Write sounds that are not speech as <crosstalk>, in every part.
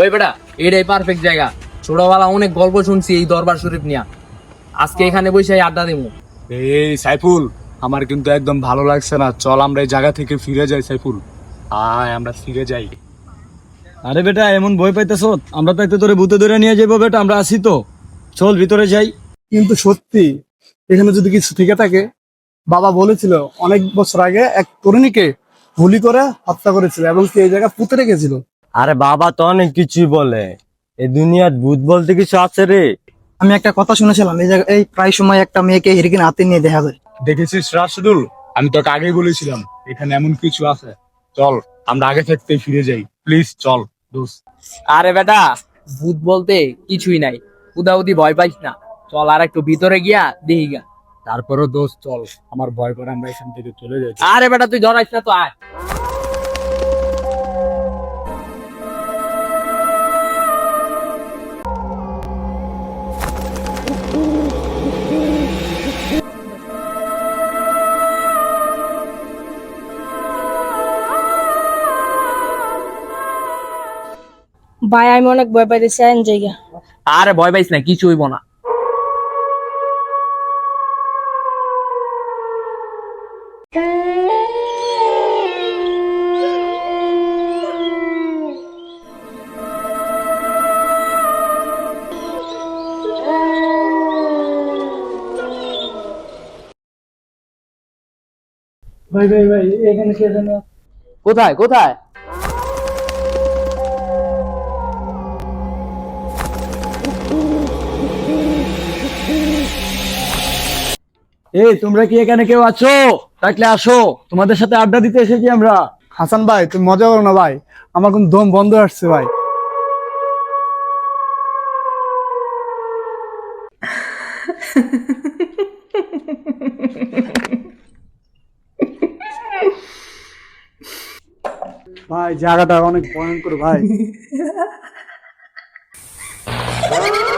ওই বেটা এটাই পারফেক্ট জায়গা। ছোটবেলা অনেক গল্প শুনছি এই দরবার শরীফ নিয়া। আজকে এখানে বসে আড্ডা দিমু। এই সাইফুল আমার কিন্তু একদম ভালো লাগছে না। চল আমরা এই জায়গা থেকে ফিরে যাই সাইফুল। আয় আমরা ফিরে যাই। আরে বেটা এমন ভয় পাইতেছ? আমরা তো একটু তোরে ভূতে ধরে নিয়ে যাব বেটা আমরা আসি তো। চল ভিতরে যাই। কিন্তু সত্যি এখানে যদি কিছু থেকে থাকে বাবা বলেছিল অনেক বছর আগে এক তরুণীকে গুলি করে হত্যা করেছিল এবং সে এই জায়গা পুঁতে রেখেছিল। আরে বাবা তো অনেক কিছু বলে। এই দুনিয়ার ভূত বলতে কিছু আছে রে? আমি একটা কথা শুনেছিলাম এই জায়গায় এই প্রায় সময় একটা মেয়েকে হিরিকিন হাতে নিয়ে দেখা যায়। দেখেছিস রাশিদুল? আমি তোকে আগে বলেছিলাম এখানে এমন কিছু আছে। চল আমরা আগে থাকতে ফিরে যাই। প্লিজ চল দোস্ত। আরে বেটা ভূত বলতে কিছুই নাই। উদাউদি ভয় পাইস না। চল আর একটু ভিতরে গিয়া দেখি গা। তারপরও দোস্ত চল। আমার ভয় করে আমরা এখান থেকে চলে যাই। আরে বেটা তুই ধরাইস না তো আয়। ভাই আমি অনেক ভয় পাইতেছি আইন জায়গা। আরে ভয় পাইস না কিছু হইব না। ভাই ভাই ভাই এখানে কে যেন কোথায় কোথায়? এই তোমরা কি এখানে কেউ আছো? থাকলে আসো। তোমাদের সাথে আড্ডা দিতে এসেছি আমরা। হাসান ভাই তুমি মজা করো না ভাই? আমার কোন দম বন্ধ আসছে ভাই। ভাই জায়গাটা অনেক ভয়ঙ্কর ভাই। <laughs>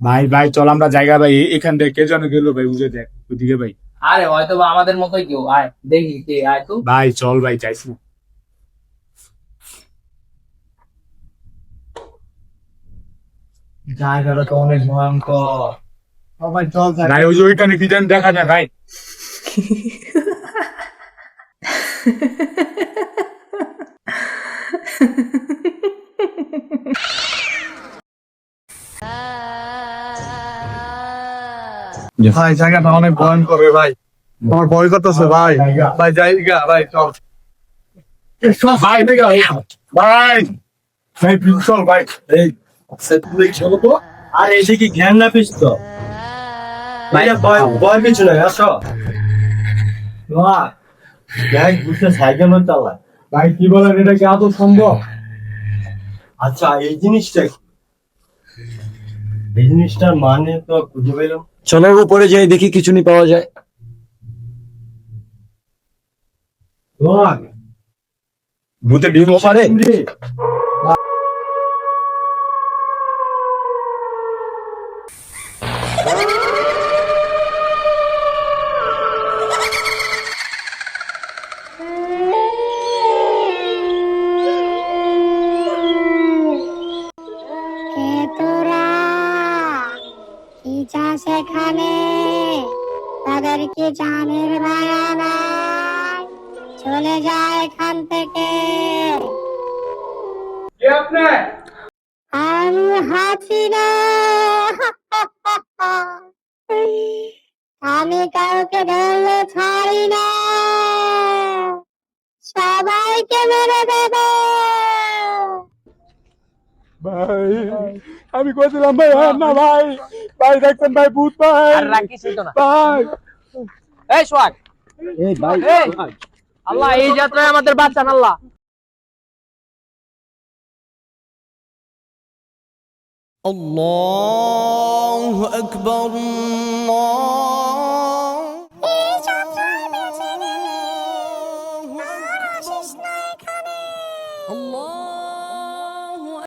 ভাই ভাই চল আমরা জায়গা ভাই এখান থেকে কে যেন গেলো ভাই বুঝে দেখ ওদিকে ভাই। আরে হয়তো বা আমাদের মতোই কেউ আয় দেখি কে আয় তো। ভাই চল ভাই না। জায়গাটা তো অনেক ভয়ঙ্কর। ভাই চল যাই। ভাই ওই যে ওইখানে কি যেন দেখা যায় ভাই। <laughs> ভাই জায়গাটা অনেক ভয়ঙ্কর রে ভাই। আমার ভয় করতেছে ভাই। ভাই জায়গা। ভাই চল। ভাই ভাই ভাই। চল ভাই। এই চলো তো। আর এসে কি জ্ঞান না পিস তো ভাইয়া ভয় ভয় নাই আসো। দেখ বুঝতে সাইকেল চালায় ভাই কি বলেন এটা কি আদৌ সম্ভব? আচ্ছা এই জিনিসটা এই জিনিসটার মানে তো খুঁজে পেলাম। চলো উপরে যাই দেখি কিছু নি পাওয়া যায়। ভূতে ডিম পারে তাদের কি জানের মায়া নাই চলে যায় এখান থেকে। আমি হাসিনা আমি কাউকে ধরলে ছাড়ি না। সবাইকে মেরে দেবো। ভাই আমি কইছিলাম ভাই আর না ভাই। ভাই দেখছেন ভাই ভূত ভাই। ভাই এই সোহাগ এই ভাই এই আল্লাহ এই যাত্রায় আমাদের বাঁচান আল্লাহ الله أكبر الله